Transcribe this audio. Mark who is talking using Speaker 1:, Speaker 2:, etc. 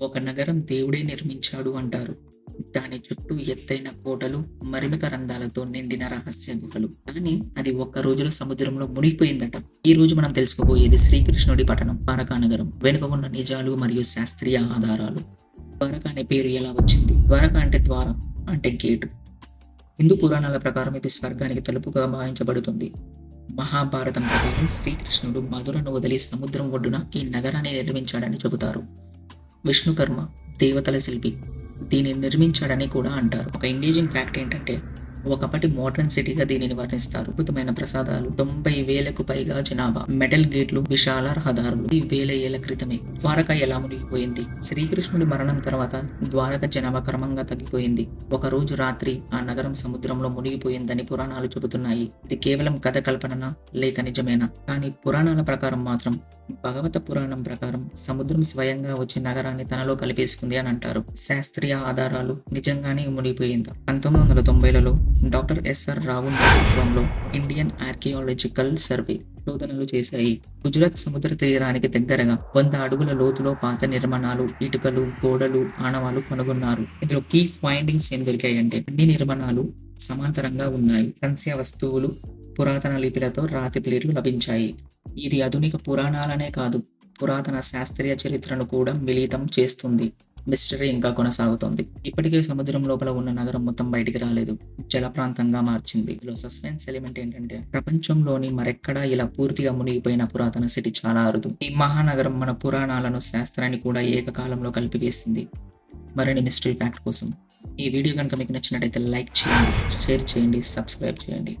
Speaker 1: ఒక నగరం దేవుడే నిర్మించాడు అంటారు. దాని చుట్టూ ఎత్తైన కోటలు మరిమిక రంధాలతో నిండిన రహస్య గుహలు. కానీ అది ఒక్క రోజులో సముద్రంలో మునిగిపోయిందట. ఈ రోజు మనం తెలుసుకోబోయేది శ్రీకృష్ణుడి పట్టణం ద్వారకా నగరం. వెనుక ఉన్న నిజాలు మరియు శాస్త్రీయ ఆధారాలు. ద్వారక అనే పేరు ఎలా వచ్చింది? ద్వారక అంటే ద్వారం అంటే గేటు. హిందూ పురాణాల ప్రకారం ఇది స్వర్గానికి తలుపుగా భావించబడుతుంది మహాభారతం ప్రకారం శ్రీకృష్ణుడు మధురను వదిలి సముద్రం ఒడ్డున ఈ నగరాన్ని నిర్మించాడని చెబుతారు. విష్ణుకర్మ దేవతల శిల్పి. దీనిని నిర్మించాడని కూడా అంటారు. ఒక ఎంగేజింగ్ ఫ్యాక్ట్ ఏంటంటే ఒకప్పటి మోడర్న్ సిటీగా దీనిని వర్ణిస్తారు. అద్భుతమైన ప్రసాదాలు తొంభై వేలకు పైగా జనాభా మెటల్ గేట్లు విశాల రహదారులు. ఇది వేల ఏళ్ళ క్రితమే ద్వారక ఎలా మునిగిపోయింది? శ్రీకృష్ణుడి మరణం తర్వాత ద్వారక జనాభా క్రమంగా తగ్గిపోయింది. ఒక రోజు రాత్రి ఆ నగరం సముద్రంలో మునిగిపోయిందని పురాణాలు చెబుతున్నాయి. ఇది కేవలం కథ కల్పననా? లేక నిజమేనా? కానీ పురాణాల ప్రకారం మాత్రం భగవత పురాణం ప్రకారం సముద్రం స్వయంగా వచ్చి నగరాన్ని తనలో కలిపేసుకుంది అని అంటారు. శాస్త్రీయ ఆధారాలు నిజంగానే మునిగిపోయిందా? పంతొమ్మిది వందల తొంభైలలో డాక్టర్ ఎస్ఆర్ రావు నేతృత్వంలో ఇండియన్ ఆర్కియాలజికల్ సర్వే శోధనలు చేశాయి. గుజరాత్ సముద్ర తీరానికి దగ్గరగా వంద అడుగుల లోతులో పాత నిర్మాణాలు ఇటుకలు గోడలు ఆనవాలు కనుగొన్నారు. ఇందులో కీ ఫైండింగ్స్ ఏం దొరికాయంటే అన్ని నిర్మాణాలు సమాంతరంగా ఉన్నాయి. కంస్య వస్తువులు పురాతన లిపిలతో రాతి ప్లేట్లు లభించాయి. ఇది ఆధునిక పురాణాలనే కాదు పురాతన శాస్త్రీయ చరిత్రను కూడా మిళితం చేస్తుంది. మిస్టరీ ఇంకా కొనసాగుతోంది. ఇప్పటికే సముద్రం లోపల ఉన్న నగరం మొత్తం బయటికి రాలేదు. జల ప్రాంతంగా మార్చింది. ఇందులో సస్పెన్స్ ఎలిమెంట్ ఏంటంటే ప్రపంచంలోని మరెక్కడా ఇలా పూర్తిగా మునిగిపోయిన పురాతన సిటీ చాలా అరుదు. ఈ మహానగరం మన పురాణాలను శాస్త్రాన్ని కూడా ఏకకాలంలో కలిపివేసింది. మరిన్ని మిస్టరీ ఫ్యాక్ట్ కోసం ఈ వీడియో కనుక మీకు నచ్చినట్టయితే లైక్ చేయండి షేర్ చేయండి సబ్స్క్రైబ్ చేయండి.